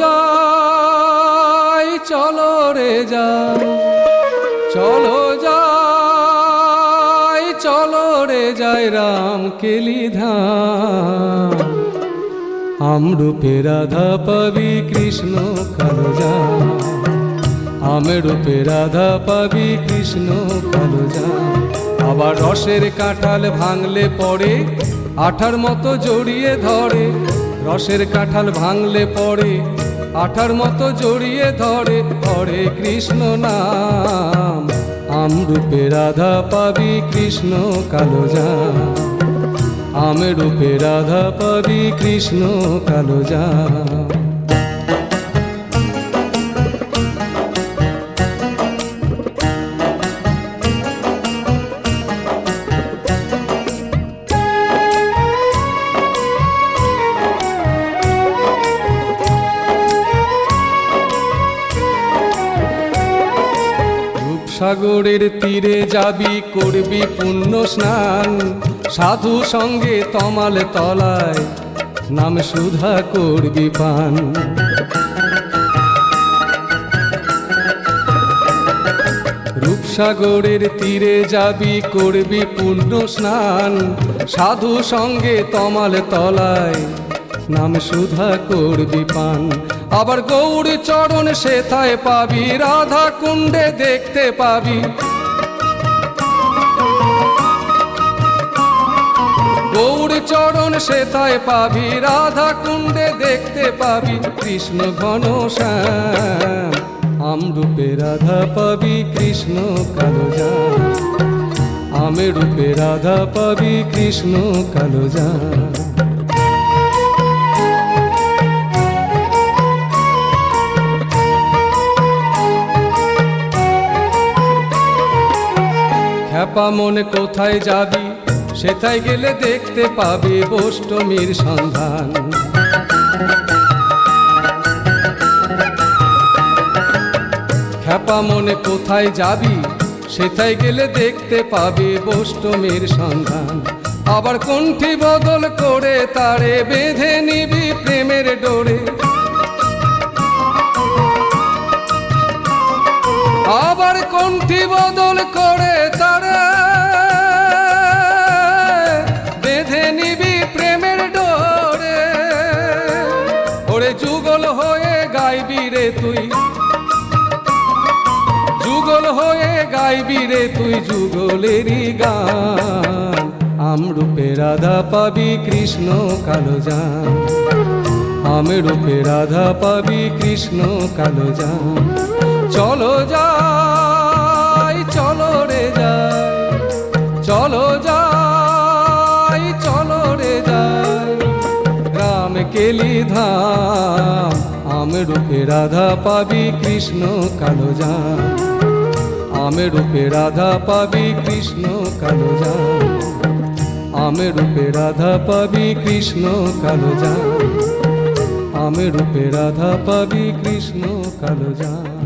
যাই, চলো রে যাই চলো যাই, চলো রে যাই রাম কেলি ধাম। আমরূপে রাধা পাবি কৃষ্ণ কালো যা আমরূপে রাধা পাবি কৃষ্ণ কালো যা আবার রসের কাঁঠাল ভাঙলে পড়ে, আঠার মতো জড়িয়ে ধরে। রসের কাঁঠাল ভাঙলে পড়ে, আঠার মতো জড়িয়ে ধরে ধরে কৃষ্ণ নাম। আমরূপে রাধা পাবি কৃষ্ণ কালো যা আমরূপে রাধা পাবি কৃষ্ণ কালো যা রূপসাগরের তীরে যাবি করবি পুণ্য স্নান। সাধু সঙ্গে তমাল তলায় নাম সুধা করবি পান। রূপসাগরের তীরে যাবি করবি পুণ্য স্নান। সাধু সঙ্গে তমাল তলায় নাম সুধা করবি পান। আবার গৌর চরণ সেথায় পাবি, রাধা কুণ্ডে দেখতে পাবি। গৌর চরণ সেথায় পাবি, রাধা কুণ্ডে দেখতে পাবি। কৃষ্ণ ঘন শ্যাম, আমরূপে রাধা পাবি, কৃষ্ণ কালো যা আমে রূপে রাধা পাবি, কৃষ্ণ কালো যা খ্যাপা মনে কোথায় যাবি? সেথায় গেলে দেখতে পাবি বষ্টমীর সন্ধান। খ্যাপা মনে কোথায় যাবি? সেথায় গেলে দেখতে পাবি বষ্টমীর সন্ধান। আবার কণ্ঠি বদল করে তারে বেঁধে নিবি প্রেমের ডোরে। আবার কণ্ঠি বদল করে তারে গাইবি রে তুই। যুগল হয়ে গাইবি রে তুই যুগলেরই গান। আমরূপে রাধা পাবি কৃষ্ণ কালো যান আমরূপে রাধা পাবি কৃষ্ণ কালো যান চলো যাই, চলো রে যাই। কেলি ধাম আমি রূপে রাধা পাবি কৃষ্ণ কালো যান আমি রূপে রাধা পাবি কৃষ্ণ কালো যান আমি রূপে রাধা পাবি কৃষ্ণ কালো যান আমি রূপে রাধা পাবি কৃষ্ণ কালো যান